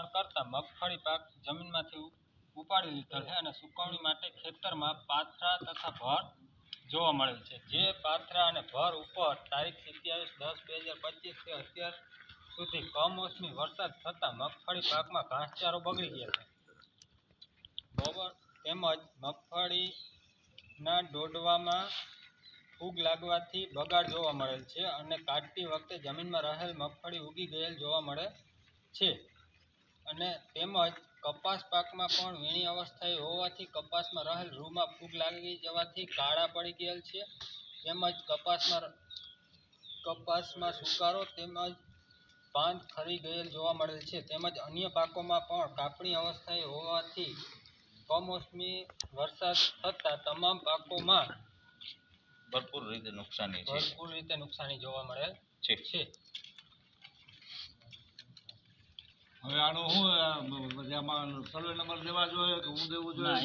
રક્ષણ કરતા મગફળી પાક જમીનમાંથી ઉપાડી લીધેલ છે અને સુકવણી માટે ખેતરમાં પાથરા તથા ભર જોવા મળેલ છે. જે પાથરા અને ભર ઉપર તારીખ સત્યાવીસ દસ બે હજાર પચીસથી અત્યાર સુધી કમોસમી વરસાદ થતાં મગફળી પાકમાં ઘાસચારો બગડી ગયા છે. તેમજ મગફળીના ડોડવામાં ફૂગ લાગવાથી બગાડ જોવા મળેલ છે અને કાઢતી વખતે જમીનમાં રહેલ મગફળી ઉગી ગયેલ જોવા મળે છે. અને તેમજ કપાસ પાકમાં પણ વીણી અવસ્થાએ હોવાથી કપાસમાં રહેલ રૂમાં ફૂગ લાગી જવાથી કાળા પડી ગયેલ છે. તેમજ કપાસમાં કપાસમાં સુકારો તેમજ પાન ખરી ગયેલ જોવા મળેલ છે. તેમજ અન્ય પાકોમાં પણ કાપણી અવસ્થાએ હોવાથી કમોસમી વરસાદ થતાં તમામ પાકોમાં ભરપૂર રીતે નુકસાની ભરપૂર રીતે નુકસાની જોવા મળેલ છે છે હવે આનું શું આમાં સર્વે નંબર દેવા જોઈએ કે હું દેવું જોઈએ?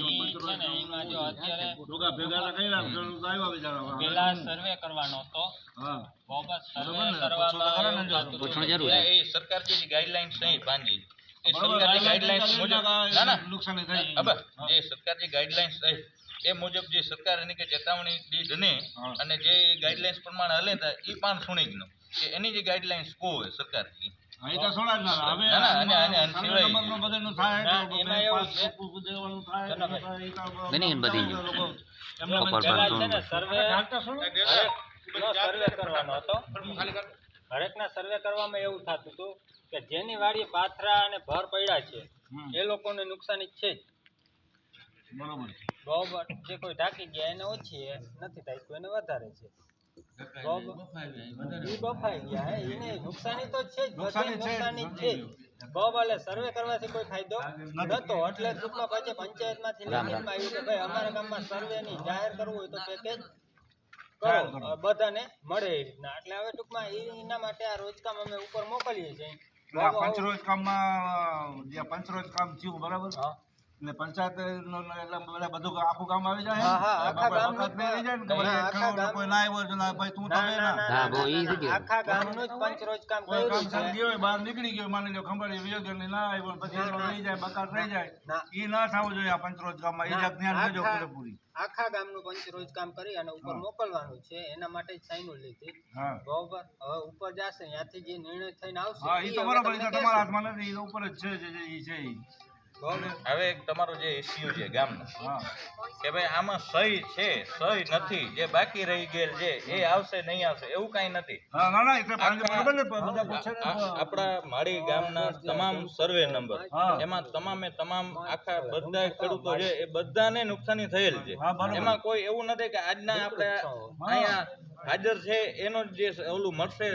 ભેગા કર્યા બિચારા. પેલા સર્વે કરવાનો હતો. હતું. એ ગાઈડલાઈન્સ મુજબ જે સરકાર સરકાર એની કે ચેતવણી દીધ ને અને જે ગાઈડલાઈન્સ પ્રમાણે હલે તા એ પણ સુણી જ નો. કે એની જે ગાઈડલાઈન્સ કો હોય ના થાય. ના, ના, થાય ના. લોકો થાય, ના, ના, ને. લોકો ને? હરેકનો સર્વે કરવામાં એવું થતું હતું કે જેની વાડી પાથરા અને ભર પડ્યા છે એ લોકોને નુકસાની છે જ બરોબર છે. બરોબર જે કોઈ ઢાંકી ગયા એને ઓછી નથી ઢાંક્યું એને વધારે છે નુકસાની તો છે નુકસાની છે જ, નુકસાની છે જ. બરોબર એટલે સર્વે કરવાથી કોઈ ફાયદો નતો. એટલે ટૂંકમાં પછી પંચાયતમાંથી લેખિતમાં આવ્યું કે ભાઈ અમારા ગામમાં સર્વે જાહેર કરવું હોય તો પેકેજ કરો. બધાને મળે એ રીતના. એટલે હવે ટૂંકમાં એના માટે આ રોજકામ અમે ઉપર મોકલીએ છીએ. પંચરોજ કામમાં જે પંચરોજ કામ થયું બરાબર? એટલે પંચાયત નો એટલે બધું આખું ગામ આવી જાય? હા, હા, આખા ને આખા ગામ- કોઈ ના આવ્યો છે ભાઈ તું તમે ના, ના ના, ના, ના. આખા જ પંચરોજ કામ કોઈ કામ છે. સમજી હોય બહાર નીકળી ગયો માની લો ખબર એ વિયોગ ને ના આવ્યો પછી એનો રહી જાય બકાર રહી જાય. ના. ઈ ના થવું જોઈએ આ પંચરોજ ગામમાં. ઈ ના, જાત ધ્યાન દેજો આખા- પૂરેપૂરી. આખા ગામનું પંચરોજ કામ કરી અને ઉપર મોકલવાનું છે એના માટે જ સાઈનો લીધી. હા. બરોબર હવે ઉપર જશે ત્યાંથી જે નિર્ણય થઈને આવશે હા ઈ ઈ તો બરોબર. તમારા હાથમાં નથી ઈ ઉપર જ છે જે જે ઈ છે ઈ. હવે એક તમારો જે ઇસ્યુ છે ગામનો કે ભાઈ આમાં સહી છે સહી નથી જે બાકી રહી ગયેલ છે એ આવશે નહીં આવશે એવું કાંઈ નથી. હા ના ના એટલે પાંચ આખા- બરોબર ને બધા પૂછે ને આ- આ- આપણા માળી ગામના તમામ સર્વે નંબર એમાં તમામે તમામ આખા બધા ખેડૂતો છે એ બધાને નુકસાની થયેલ છે. એમાં કોઈ એવું નથી કે આજના આપણે અહીંયા હાજર છે એનો જ જે ઓલું મળશે.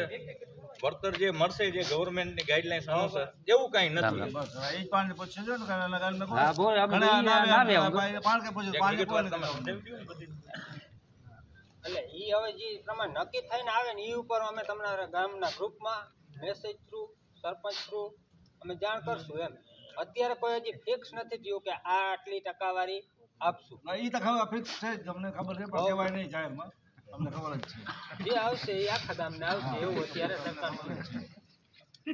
વળતર જે મળશે જે ગવર્મેન્ટની ગાઈડલાઇન્સ અનુસાર એવું કાંઈ નથી. છે ને ઘણા. એટલે ઈ હવે જે પ્રમાણે નક્કી થઈને આવે ને ઈ ઉપર અમે તમારા ગામના ગ્રુપમાં મેસેજ થ્રુ સરપંચ થ્રુ અમે જાણ કરશું એમ. અત્યારે કોઈ હજી ફિક્સ નથી થયું કે આ આટલી ટકાવારી આપશું. ઈ તો ખબર ફિક્સ છે તમને ખબર છે પણ કહેવાય નહીં જાહેરમાં. તમને ખબર જ છે જે આવશે એ આખા ગામને આવશે એવું અત્યારે સરકારનું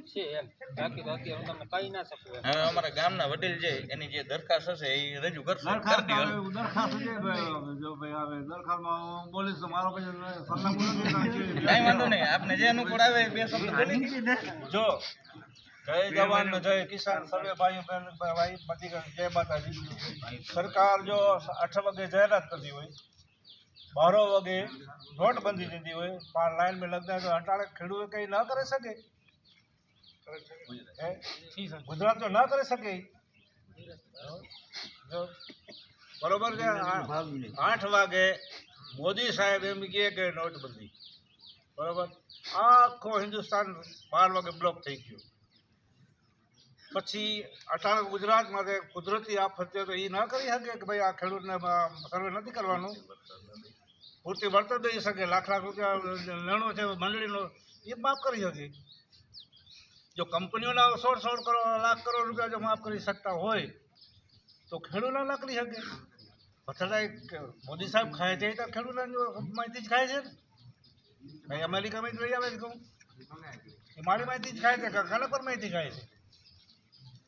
છે એમ બાકી તો અત્યારે હું તમને કહી ના શકું હવે અમારા ગામના વડીલ છે એની જે દરખાસ્ત હશે એ રજૂ કરશે દરખાસ્ત કરી દ્યો. આવે, દરખાસ્ત છે જો ભાઈ આવે દરખાસ્તમાં હું બોલીશ તો મારો પછી સરનામું નથી નાખ્યું. કાંઈ વાંધો નહીં આપને જે અનુકૂળ આવે બે શબ્દ બોલી જો જય જવાન ને જય કિસાન સર્વે ભાઈઓ બહેન ભાઈ બધી જય માતાજી સરકાર જો આઠ વાગે જાહેરાત કરતી હોય બારો વાગે નોટ બંધી જતી હોય પણ લાઈનમાં લગતા તો અટાણે ખેડૂત કંઈ ના કરી શકે. ગુજરાત તો ના કરી શકે. બરોબર છે? આઠ વાગે મોદી સાહેબ એમ કહે કે નોટબંધી બરોબર? આખો હિન્દુસ્તાન બાર વાગે બ્લોક થઈ ગયું. પછી અચાનક ગુજરાતમાં કુદરતી આફત તો એ ના કરી શકે કે ભાઈ આ ખેડૂતને સર્વે નથી કરવાનું? પૂરતી વળતર દઈ શકે, લાખ લાખ રૂપિયા લેણો છે, મંડળીનો, એ માફ કરી શકે. જો કંપનીઓના સોળ સોળ કરોડ, લાખ કરોડ રૂપિયા જો માફ કરી શકતા હોય, તો ખેડૂતને ના કરી શકે પછાડા મોદી સાહેબ ખાય છે તો ખેડૂતના માહિતી જ ખાય છે. ને ભાઈ, અમેરિકામાં જ લઈ આવે છે કહું. એ મારી માહિતી જ ખાય છે કે કને પર માહિતી ખાય છે.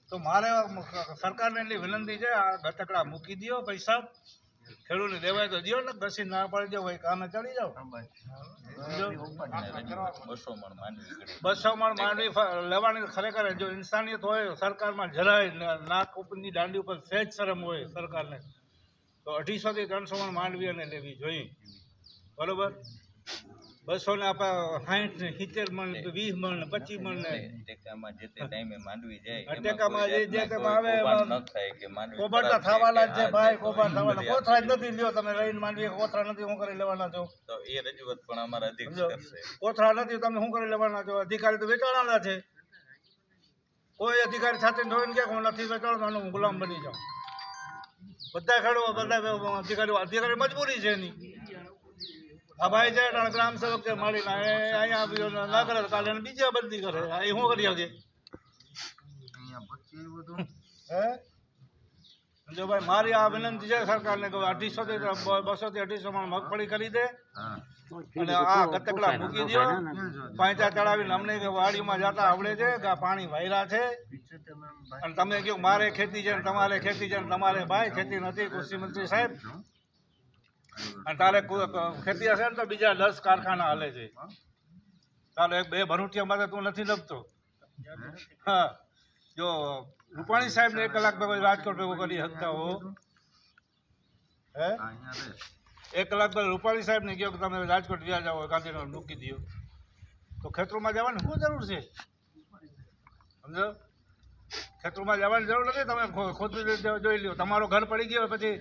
તો મારે સરકારને એટલી વિનંતી છે, આ ગતકડા મૂકી દો પૈસા. ખેડૂતને દેવાય તો દિયો ને ઘસી ના પાડી દો ભાઈ કામે ચડી જાઓ. બસો. મણ માંડવી બસો મણ માંડવી લેવાની ખરેખર જો ઇન્સાનિયત હોય સરકારમાં જરાય નાક ઉપરની દાંડી ઉપર સહેજ શરમ હોય સરકારને તો અઢીસો થી ત્રણસો મણ માંડવી અને લેવી જોઈએ. બરોબર? બસો ને આપણા સાઠ ને સિત્તેર મણ વીસ મણ ને પચીસ મણ ને. ટેકામાં જે તે ટાઈમે માંડવી જાય ટેકામાં જે- જે આવે ન થાય કે માંડવી કોબાટા થવાના છે ભાઈ. કોબાટ થવાના. કોથરા જ નથી લ્યો તમે લઈને માંડવી કોથળા નથી શું કરી લેવાના છો. તો એ રજૂઆત પણ અમારા અધિક કરશે. કોથરા નથી તમે શું કરી લેવાના છો? અધિકારી તો વેચાણાના છે. કોઈ અધિકારી સાથે જોઈને કે હું નથી વેચાણવાનો હું ગુલામ બની જાઉં. બધા ખેડૂતો બધા અધિકારીઓ અધિકારી મજબૂરી છે એની. ભાઈ જાય એટલે ગ્રામ સેવક છે મળીને અહીંયા ના કરે કાલે બીજા બદલી કરે. એ શું કરી શકે? હે? જો ભાઈ મારી આ વિનંતી છે સરકારને કે અઢીસો થી બસો થી અઢીસો માં મગફળી કરી દે. અને આ ગતકડા મૂકી દો પાંચા ચડાવીને અમને કે વાડીમાં જતા આવડે છે કે પાણી વાયરા છે. અને તમે કહ્યું મારે ખેતી છે ને તમારે ખેતી છે ને તમારે ભાઈ ખેતી નથી કૃષિ મંત્રી સાહેબ. અને તારે ખેતી હશે ને તો બીજા દસ કારખાના હાલે છે. તારે એક બે ભરૂટિયા માટે તું નથી લખતો હા. જો રૂપાણી સાહેબ ને એક કલાક ભેગો રાજકોટ ભેગો કરી શકતા હો. હે? એક કલાક પહેલા રૂપાણી સાહેબ ને કહ્યું કે તમે રાજકોટ વ્યા જાઓ ગાંધીનગર મૂકી દો તો ખેતરોમાં જવાની શું જરૂર છે? સમજો? ખેતરમાં જવાની જરૂર નથી, તમે ખોદું જોઈ લો તમારો ઘર પડી ગયો પછી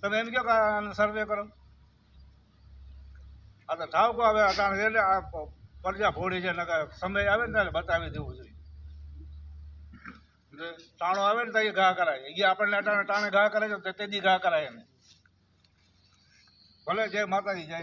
તમે એમ કહો કે સર્વે કરો. આ તો થાવ કહો હવે એટલે આ પરજા ફોડી છે સમય આવે ને ત્યારે બતાવી દેવું જોઈએ. તાણો આવે ને ત્યાં ઘા કરાય. એ આપણને અટાણે ટાણે ઘા કરાય છે તેથી ઘા કરાય એને. ભલે, જય માતાજી, જય